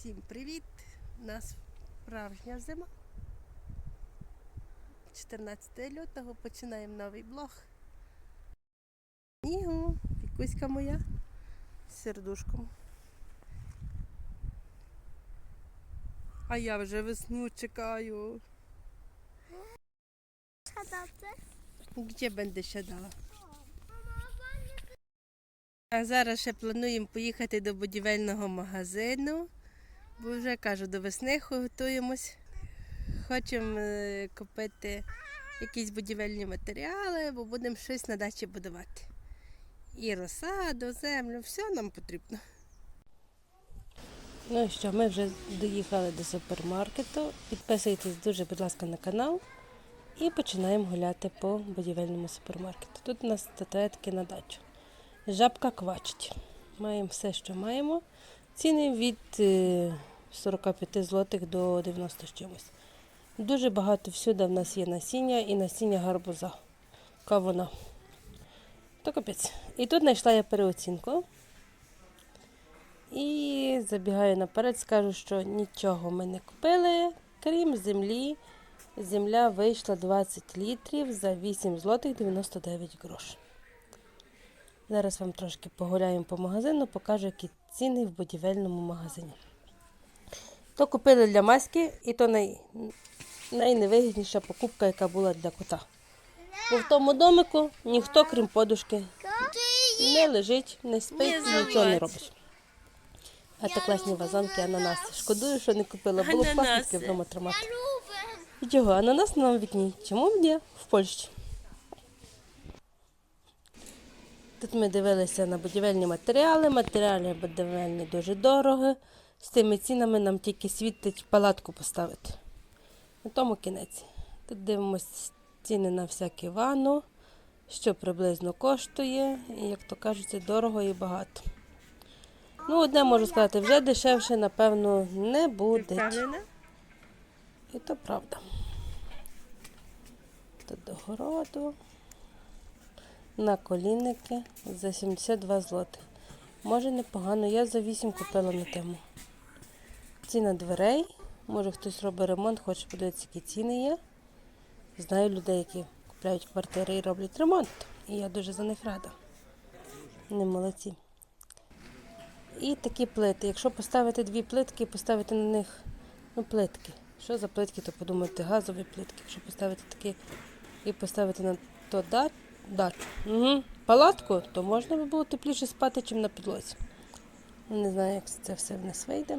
Всім привіт! У нас справжня зима. 14 лютого починаємо новий блог. Ігу, пікуська моя з сердушком. А я вже весну чекаю. Gdzie będę siadała? А зараз ще плануємо поїхати до будівельного магазину, бо вже кажу, до весни готуємось. Хочемо е, купити якісь будівельні матеріали, бо будемо щось на дачі будувати. І розсаду, землю, все нам потрібно. Ну і що, ми вже доїхали до супермаркету. Підписуйтесь дуже, будь ласка, на канал. І починаємо гуляти по будівельному супермаркету. Тут у нас статуетки на дачу. Жабка квачить. Маємо все, що маємо. Ціни від е, 45 злотих до 90 з чимось. Дуже багато всюди в нас є насіння і насіння гарбуза. Кавуна. То капець. І тут знайшла я переоцінку. І забігаю наперед, скажу, що нічого ми не купили, крім землі. Земля вийшла 20 літрів за 8 злотих 99 грош. Зараз вам трошки погуляємо по магазину, покажу, які ціни в будівельному магазині. То купили для маски, і то най... найневигідніша покупка, яка була для кота. Бо в тому домику ніхто, крім подушки, не лежить, не спить, нічого не робить. А то класні вазонки, ананаси. Шкодую, що не купила. Було б класно вдома тримати. І чого? Ананас на вікні. Чому б ні? В Польщі. Тут ми дивилися на будівельні матеріали. Матеріали будівельні дуже дорогі. З тими цінами нам тільки світить палатку поставити. На тому кінець. Тут дивимося ціни на всякі ванну, що приблизно коштує. І, як то кажуть, це дорого і багато. Ну, одне можу сказати, вже дешевше, напевно, не буде. І то правда. Тут до городу. На колінники за 72 злотих. Може непогано. Я за 8 купила на тему. Ціна дверей. Може хтось робить ремонт, хоче подивитися, які ціни є. Знаю людей, які купляють квартири і роблять ремонт. І я дуже за них рада. Не молодці. І такі плити. Якщо поставити дві плитки і поставити на них ну, плитки. Що за плитки, то подумайте, газові плитки. Якщо поставити такі і поставити на то да, да, угу, палатку, то можна би було тепліше спати, ніж на підлозі. Не знаю, як це все в нас вийде.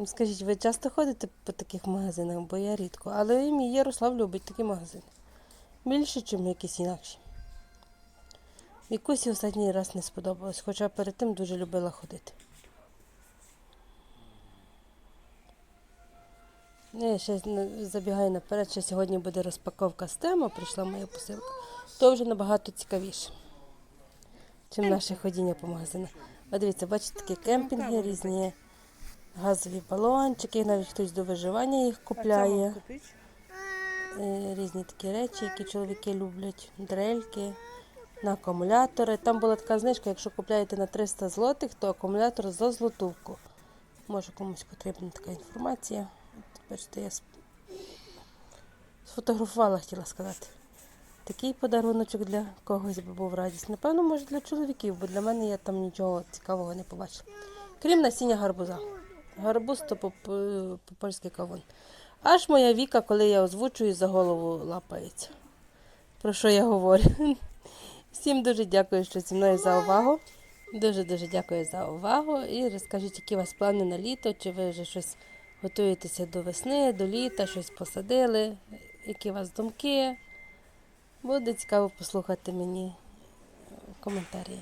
Ну, Скажіть, ви часто ходите по таких магазинах, бо я рідко. Але мій Ярослав любить такі магазини. Більше, ніж якісь інакші. Вікусі останній раз не сподобалось, хоча перед тим дуже любила ходити. Ну, Я ще забігаю наперед, що сьогодні буде розпаковка з тему, прийшла моя посилка. То вже набагато цікавіше, чим наше ходіння по магазинах. А дивіться, бачите, такі кемпінги, різні газові балончики, навіть хтось до виживання їх купляє. Е, Різні такі речі, які чоловіки люблять, дрельки, на акумулятори. Там була така знижка, якщо купляєте на 300 злотих, то акумулятор за злотувку. Може комусь потрібна така інформація. От, Бачите, я сфотографувала, хотіла сказати. Такий подаруночок для когось би був радість. Напевно, може для чоловіків, бо для мене я там нічого цікавого не побачила. Крім насіння гарбуза. Гарбуз то по- по- по-польськи кавун. Аж моя віка, коли я озвучую, за голову лапається. Про що я говорю? Всім дуже дякую, що зі мною за увагу. Дуже-дуже дякую за увагу. І розкажіть, які у вас плани на літо, чи ви вже щось готуєтеся до весни, до літа, щось посадили, які у вас думки. Буде цікаво послухати мені в коментарі.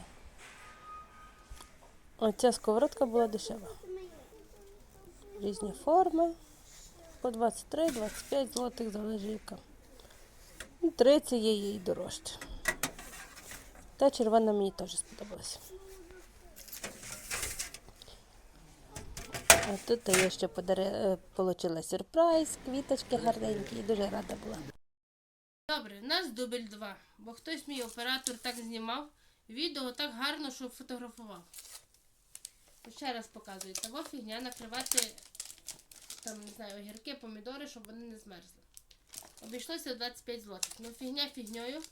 Оця сковородка була дешева. Різні форми. По 23-25 злотих залежить яка. Ну, 30 є їй дорожче. Та червона мені теж сподобалася. А тут я ще е, сюрприз, квіточки гарненькі і дуже рада була. Добре, у нас дубль 2, бо хтось мій оператор так знімав відео так гарно, що фотографував. Ще раз показую. Того фігня накривати там, не знаю, огірки, помідори, щоб вони не змерзли. Обійшлося 25 злотих. Ну, фігня фігньою.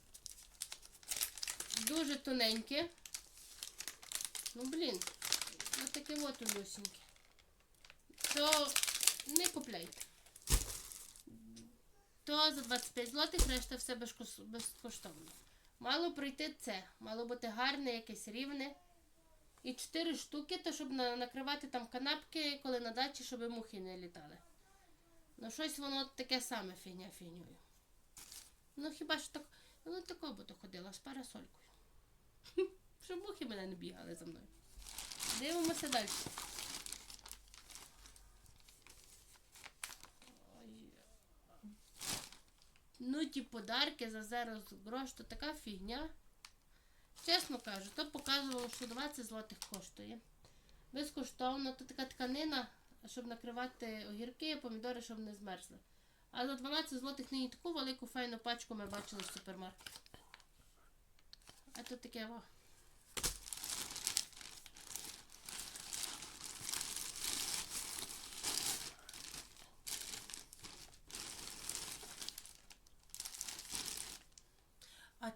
Дуже тоненьке. Ну, блін, ось таке от тонюсіньке. То не купляйте. То за 25 злотих решта все безкоштовно. Мало пройти це. Мало бути гарне, якесь рівне. І 4 штуки, то щоб накривати там канапки, коли на дачі, щоб мухи не літали. Ну, щось воно таке саме фігня фігньою. Ну хіба ж так. Ну тако би то ходила з парасолькою. Щоб мухи мене не бігали за мною. Дивимося далі. Ну, ті подарки за зараз грош, то така фігня. Чесно кажу, то показувало, що 20 злотих коштує. Безкоштовно, то така тканина, щоб накривати огірки, помідори, щоб не змерзли. А за 12 злотих нині таку велику файну пачку ми бачили в супермаркеті. А тут таке во.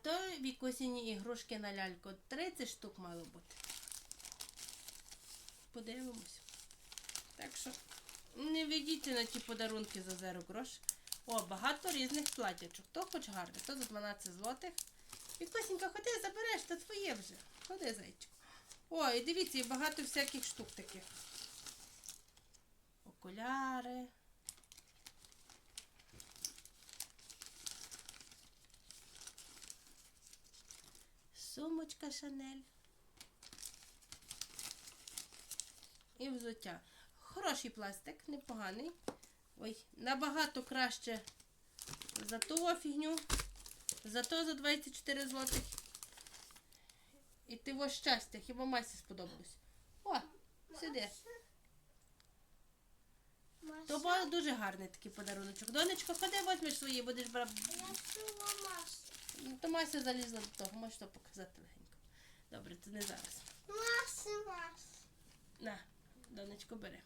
То вікосіні ігрушки на ляльку. 30 штук мало бути. Подивимось. Так що не ведіться на ті подарунки за 0 грош. О, багато різних платячок. То хоч гарне, то за 12 злотих. Вікосінька, ходи, забереш, то твоє вже. Ходи, зайчик. О, і дивіться, і багато всяких штук таких. Окуляри. Сумочка Шанель. І взуття. Хороший пластик, непоганий. Ой, набагато краще за ту фігню. Зато за 24 злотих. І ти во щастя, хіба масі сподобалось. О, сиди. То був дуже гарний такий подаруночок. Донечко, ходи, возьмеш свої, будеш брати. я чула Машу. То Мася залізла до того, можеш то показати легенько. Добре, це не зараз. Маша, Маша. На, донечко, бери.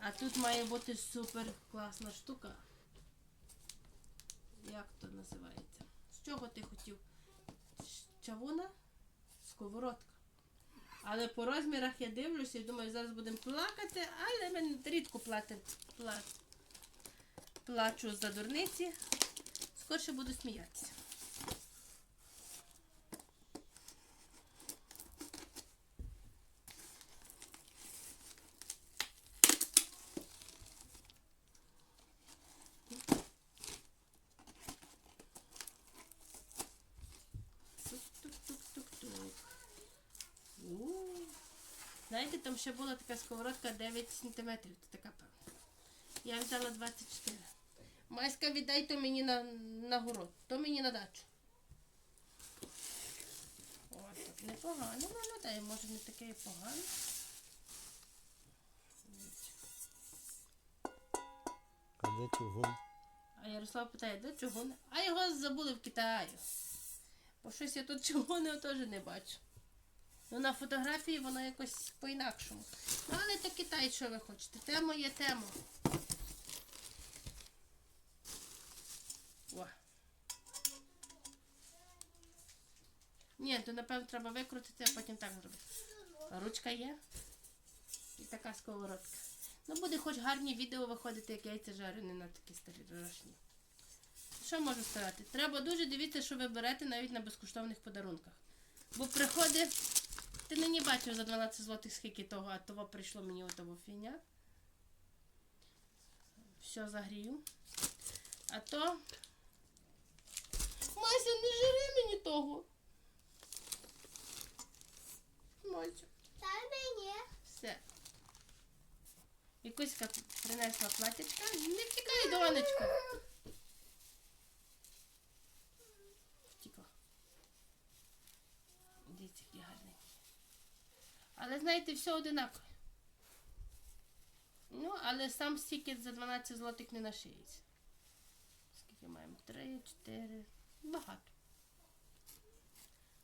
А тут має бути супер класна штука. Як то називається? З чого ти хотів? Чавуна? Сковородка. Але по розмірах я дивлюся і думаю, зараз будемо плакати, але ми рідко платимо. Пла... Плачу за дурниці. Скорше буду сміятися. Тук-тук-тук-тук-тук. У. Знаєте, там ще була така сковородка 9 см. Така певна. Я взяла 24. Майська віддай то мені на, на город, то мені на дачу. О, так непогано, ну, ну дай, може не таке і погано. А де чугун? А Ярослав питає, де чугун? А його забули в Китаї. Бо щось я тут чугуни теж не бачу. Ну на фотографії воно якось по-інакшому. Ну, але то Китай, що ви хочете. Тема є тема. О. Ні, то напевно треба викрутити, а потім так зробити. Ручка є. І така сковородка. Ну буде хоч гарні відео виходити, як яйця жарю, не на такі старі дорожні. Що можу сказати? Треба дуже дивитися, що ви берете навіть на безкоштовних подарунках. Бо приходить, ти нині бачив за 12 злотих скільки того, а того прийшло мені отого фіня. Все загрію. А то. Мася, не жири мені того. Мася. Та мені. Все. Вікуська принесла платячка. Не втікай, донечко. Втікла. Дивіться, які гарненькі. Але знаєте, все одинакове. Ну, але сам стікет за 12 злотих не нашиється. Скільки маємо? 3, 4. Багато.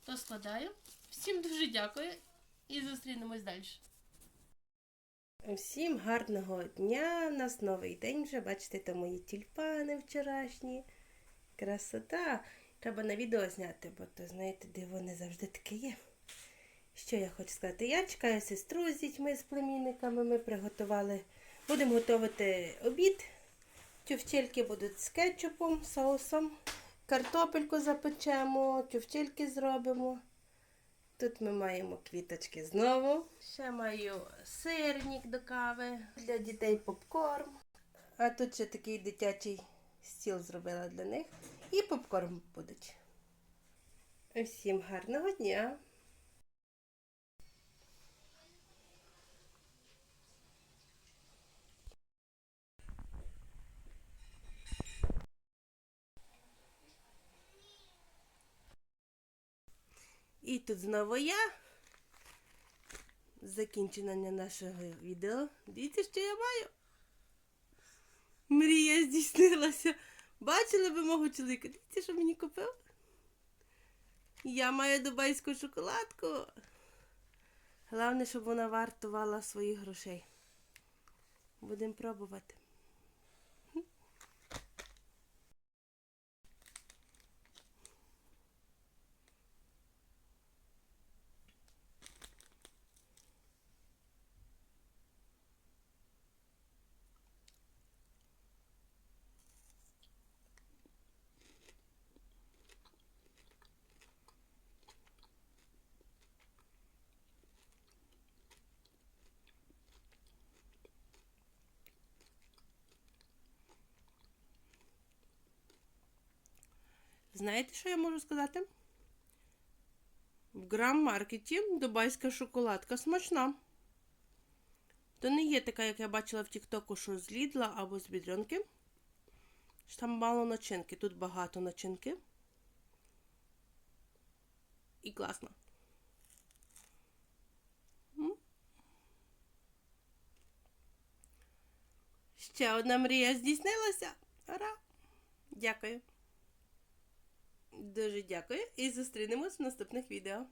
То складаю. Всім дуже дякую. і зустрінемось далі. Всім гарного дня! У нас новий день вже. Бачите, то мої тюльпани вчорашні. Красота! Треба на відео зняти, бо то знаєте, диво не завжди таке є. Що я хочу сказати? Я чекаю сестру з дітьми, з племінниками. Ми приготували. Будемо готувати обід. Тюфтельки будуть з кетчупом, соусом. Картопельку запечемо, тюфтельки зробимо. Тут ми маємо квіточки знову. Ще маю сирник до кави. Для дітей попкорн. А тут ще такий дитячий стіл зробила для них. І попкорн будуть. Всім гарного дня! І тут знову я. Закінчення нашого відео. Дивіться, що я маю. Мрія здійснилася. Бачили ви мого чоловіка? Дивіться, що мені купив? Я маю дубайську шоколадку. Головне, щоб вона вартувала своїх грошей. Будемо пробувати. Знаєте, що я можу сказати? В грам-маркеті дубайська шоколадка смачна. То не є така, як я бачила в Тіктоку, що з Лідла або з бідрянки. Там мало начинки, тут багато начинки. І класно. Ще одна мрія здійснилася. Ура! Дякую. Дуже дякую і зустрінемось в наступних відео.